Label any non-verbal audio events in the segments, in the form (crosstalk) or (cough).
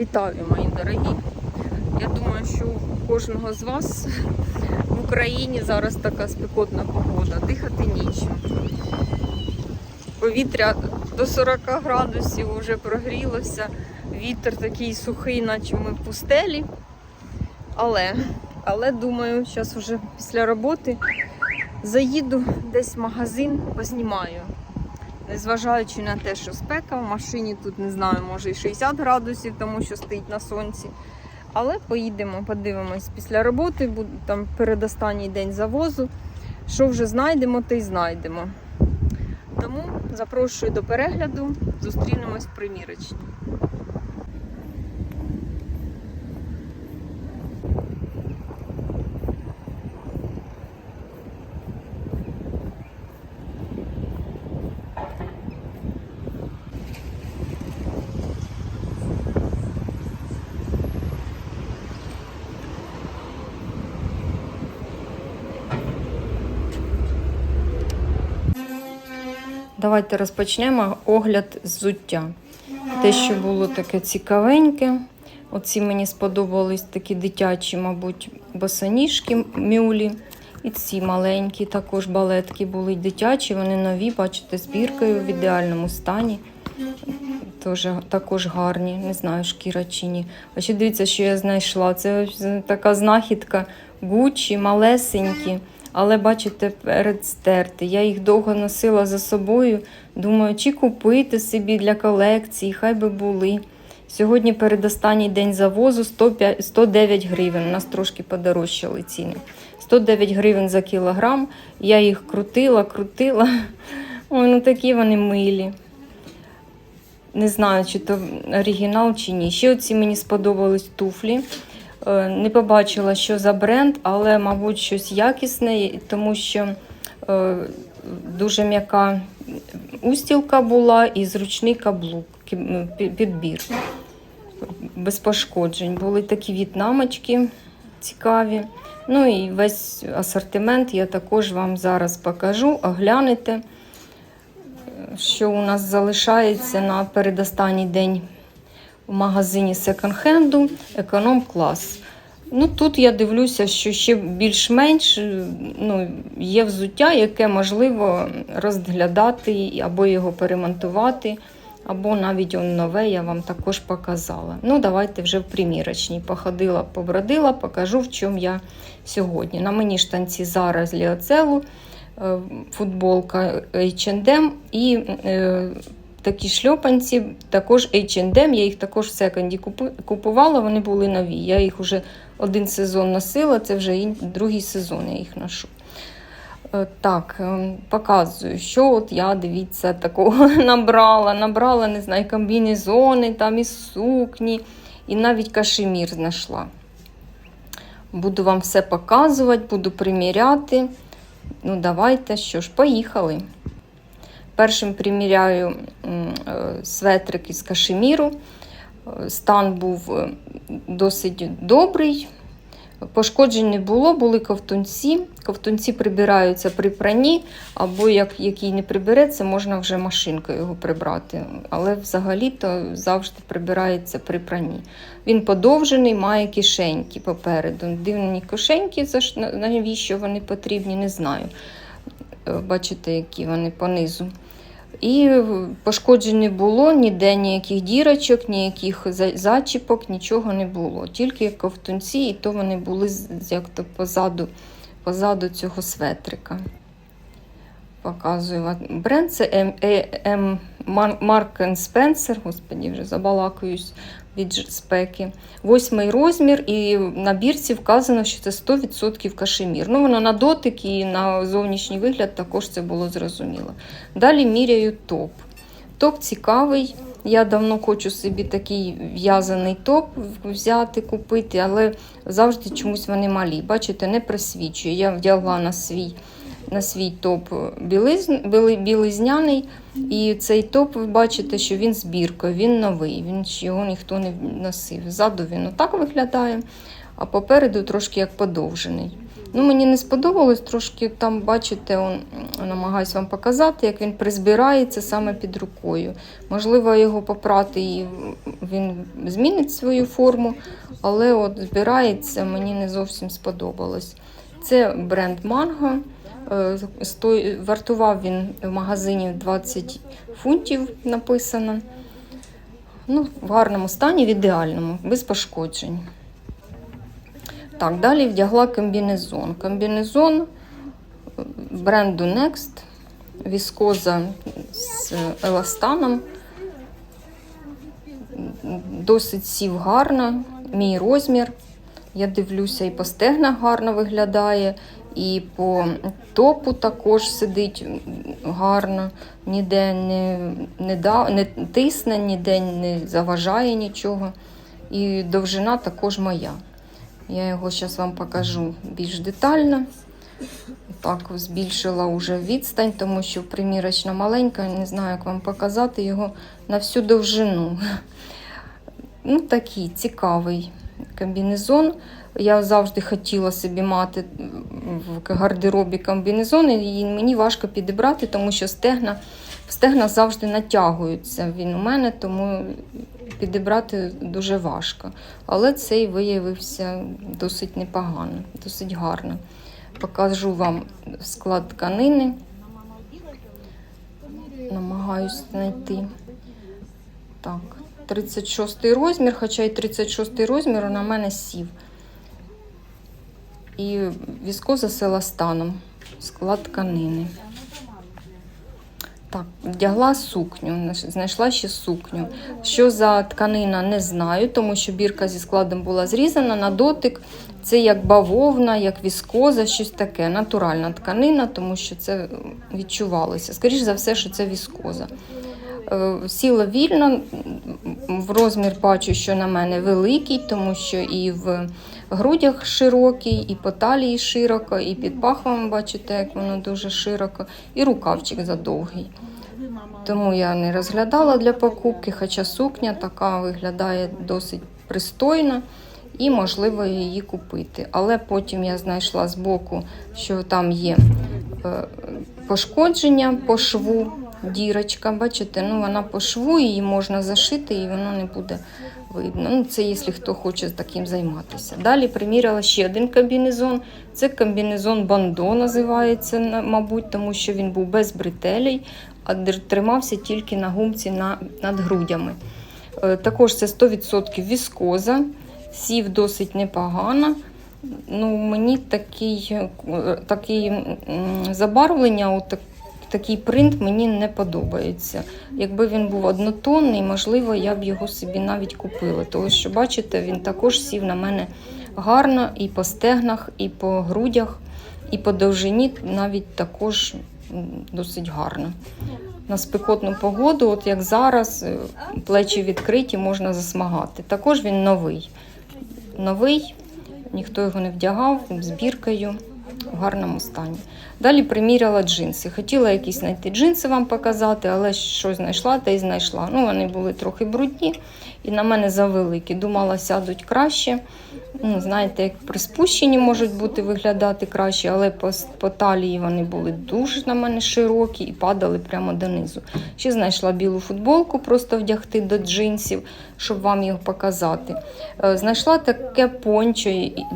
Вітаю, мої дорогі. Я думаю, що у кожного з вас в Україні зараз така спекотна погода. Дихати нічим. Повітря до 40 градусів вже прогрілося. Вітер такий сухий, наче ми в пустелі. Але, але думаю, зараз вже після роботи заїду десь в магазин, познімаю. Незважаючи на те, що спека в машині тут не знаю, може і 60 градусів, тому що стоїть на сонці. Але поїдемо, подивимось після роботи, там передостанній день завозу. Що вже знайдемо, то й знайдемо. Тому запрошую до перегляду, зустрінемось в примірочні. Давайте розпочнемо огляд взуття. Те, що було таке цікавеньке. Оці мені сподобались такі дитячі, мабуть, босоніжки мюлі. І ці маленькі також балетки були дитячі, вони нові, бачите, збіркою в ідеальному стані. Тоже, також гарні, не знаю, шкіра чи ні. А ще дивіться, що я знайшла. Це така знахідка Гуччі, малесенькі, але бачите, передстерти. Я їх довго носила за собою. Думаю, чи купити собі для колекції, хай би були. Сьогодні передостанній день завозу 105, 109 гривень. У нас трошки подорожчали ціни. 109 гривень за кілограм. Я їх крутила, крутила. (laughs) Ой, ну такі вони милі. Не знаю, чи то оригінал, чи ні. Ще оці мені сподобались туфлі. Е, Не побачила, що за бренд, але, мабуть, щось якісне, тому що е, дуже м'яка устілка була і зручний каблук, підбір. Без пошкоджень. Були такі в'єтнамочки цікаві. Ну і весь асортимент я також вам зараз покажу, оглянете, що у нас залишається на передостанній день в магазині секонд-хенду економ-клас. Ну, тут я дивлюся, що ще більш-менш е, ну, є взуття, яке можливо розглядати або його перемонтувати, або навіть он нове я вам також показала. Ну, давайте вже в примірочній. Походила, побродила, покажу, в чому я сьогодні. На мені штанці Zara з Ліоцелу, е, футболка H&M і е, такі шльопанці, також H&M, я їх також в секонді купувала, вони були нові. Я їх вже один сезон носила, це вже другий сезон я їх ношу. Е, Так, е, показую, що от я, дивіться, такого (laughs) набрала. Набрала, не знаю, комбінезони, там і сукні, і навіть кашемір знайшла. Буду вам все показувати, буду приміряти. Ну, давайте, що ж, поїхали. Першим приміряю е, светрик із кашеміру. Е, Стан був е, досить добрий. Пошкоджень не було, були ковтунці. Ковтунці прибираються при пранні, або як, який не прибереться, можна вже машинкою його прибрати. Але взагалі-то завжди прибирається при пранні. Він подовжений, має кишеньки попереду. Дивні кишеньки, навіщо вони потрібні, не знаю. Бачите, які вони понизу. І пошкоджень не було, ніде ніяких дірочок, ніяких зачіпок, нічого не було. Тільки ковтунці, і то вони були як то позаду, позаду цього светрика. Показую. Бренд це М, Е- М, Мар- господі, вже забалакаюсь від спеки. Восьмий розмір, і на бірці вказано, що це 100% кашемір. Ну, воно на дотик і на зовнішній вигляд також це було зрозуміло. Далі міряю топ. Топ цікавий. Я давно хочу собі такий в'язаний топ взяти, купити, але завжди чомусь вони малі. Бачите, не просвічує. Я вдягла на свій, на свій топ білизн, білизняний, і цей топ, ви бачите, що він збіркою, він новий, він його ніхто не носив. Ззаду він отак виглядає, а попереду трошки як подовжений. Ну, мені не сподобалось трошки там, бачите, он, намагаюсь вам показати, як він призбирається саме під рукою. Можливо, його попрати і він змінить свою форму, але от збирається, мені не зовсім сподобалось. Це бренд Mango. Е, Вартував він в магазині 20 фунтів написано. Ну, в гарному стані, в ідеальному, без пошкоджень. Так, далі вдягла комбінезон. Комбінезон е, бренду Next, віскоза з еластаном. Досить сів гарно, мій розмір. Я дивлюся, і по стегнах гарно виглядає, і по топу також сидить гарно, ніде не, не, да, не тисне, ніде не заважає нічого. І довжина також моя. Я його зараз вам покажу більш детально. Так, збільшила вже відстань, тому що примірочна маленька, не знаю, як вам показати його на всю довжину. Ну, такий цікавий комбінезон. Я завжди хотіла собі мати в гардеробі комбінезон, і мені важко підібрати, тому що стегна, стегна завжди натягуються. Він у мене, тому підібрати дуже важко. Але цей виявився досить непогано, досить гарно. Покажу вам склад тканини. Намагаюсь знайти. Так, 36 розмір, хоча й 36 розмір на мене сів. І віскоза з еластаном, склад тканини. Так, вдягла сукню, знайшла ще сукню. Що за тканина, не знаю, тому що бірка зі складом була зрізана на дотик. Це як бавовна, як віскоза, щось таке. Натуральна тканина, тому що це відчувалося. Скоріше за все, що це віскоза. Е, Сіла вільно, в розмір бачу, що на мене великий, тому що і в грудях широкий, і по талії широко, і під пахвами бачите, як воно дуже широко, і рукавчик задовгий. Тому я не розглядала для покупки, хоча сукня така виглядає досить пристойно і можливо її купити. Але потім я знайшла збоку, що там є е, пошкодження по шву, дірочка. Бачите, ну вона по шву, її можна зашити, і воно не буде видно. Ну, це якщо хто хоче таким займатися. Далі приміряла ще один комбінезон. Це комбінезон бандо називається, мабуть, тому що він був без бретелей, а тримався тільки на гумці над грудями. Е, Також це 100% віскоза, сів досить непогано. Ну, мені такий, е, такий забарвлення, от такий принт мені не подобається. Якби він був однотонний, можливо, я б його собі навіть купила. Тому що, бачите, він також сів на мене гарно і по стегнах, і по грудях, і по довжині навіть також досить гарно. На спекотну погоду, от як зараз, е, плечі відкриті, можна засмагати. Також він новий. Новий, ніхто його не вдягав, з біркою в гарному стані. Далі приміряла джинси. Хотіла якісь знайти джинси вам показати, але що знайшла, та й знайшла. Ну, вони були трохи брудні і на мене завеликі. Думала, сядуть краще. Ну, знаєте, як при спущенні можуть бути виглядати краще, але по, по талії вони були дуже на мене широкі і падали прямо донизу. Ще знайшла білу футболку, просто вдягти до джинсів, щоб вам його показати. Е, Знайшла таке пончо,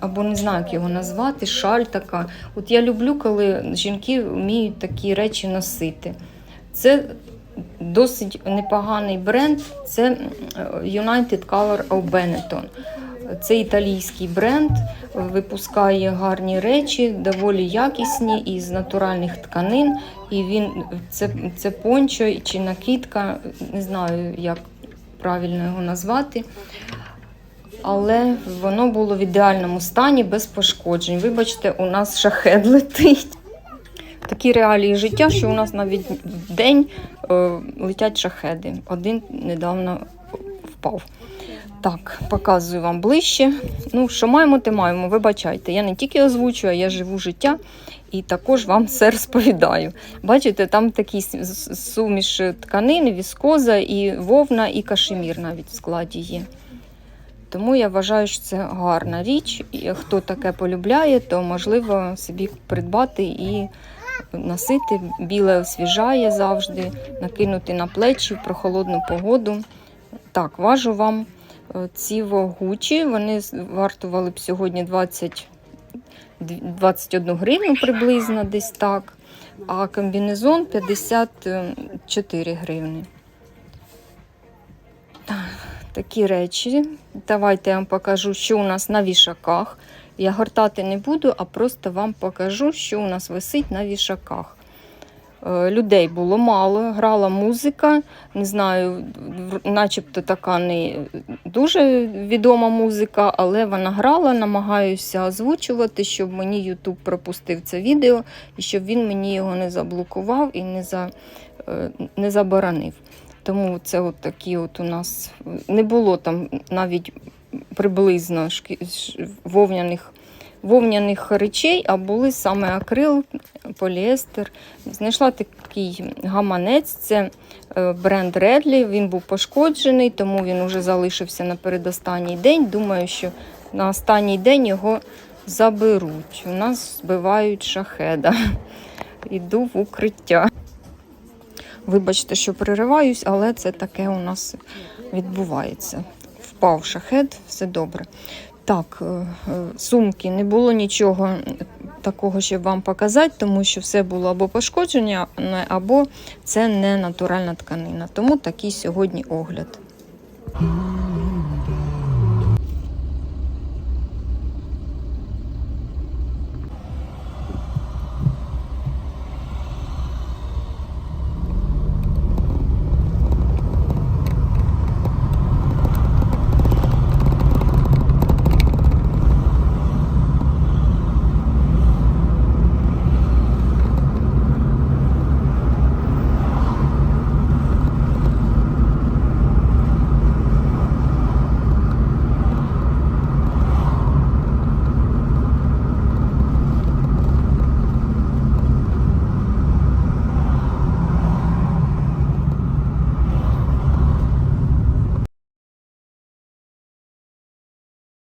або не знаю, як його назвати, шаль така. От я люблю, коли жінки вміють такі речі носити. Це досить непоганий бренд. Це United Color of Benetton. Це італійський бренд, випускає гарні речі, доволі якісні із натуральних тканин. І він це, це пончо чи накидка, не знаю, як правильно його назвати. Але воно було в ідеальному стані, без пошкоджень. Вибачте, у нас шахет летить. Такі реалії життя, що у нас навіть в день е, летять шахеди. Один недавно впав. Так, показую вам ближче. Ну, що маємо, те маємо. Вибачайте, я не тільки озвучую, а я живу життя і також вам все розповідаю. Бачите, там с- суміш тканин, віскоза, і вовна, і кашемір навіть в складі є. Тому я вважаю, що це гарна річ. І хто таке полюбляє, то можливо собі придбати і носити. Біле освіжає завжди, накинути на плечі в прохолодну погоду. Так, важу вам е, ці вогучі. Вони вартували б сьогодні 20, 21 гривну приблизно десь так. А комбінезон 54 гривні. Такі речі. Давайте я вам покажу, що у нас на вішаках. Я гортати не буду, а просто вам покажу, що у нас висить на вішаках. Е, Людей було мало, грала музика. Не знаю, начебто така не дуже відома музика, але вона грала, намагаюся озвучувати, щоб мені YouTube пропустив це відео і щоб він мені його не заблокував і не, за, е, не заборонив. Тому це от такі от у нас не було там навіть приблизно вовняних, вовняних речей, а були саме акрил, поліестер. Знайшла такий гаманець, це е, бренд Редлі. Він був пошкоджений, тому він вже залишився на передостанній день. Думаю, що на останній день його заберуть. У нас збивають шахеда. (laughs) Іду в укриття. Вибачте, що перериваюсь, але це таке у нас відбувається. Впав шахет, все добре. Так, е, е, сумки не було нічого такого, щоб вам показати, тому що все було або пошкодження, або це не натуральна тканина. Тому такий сьогодні огляд.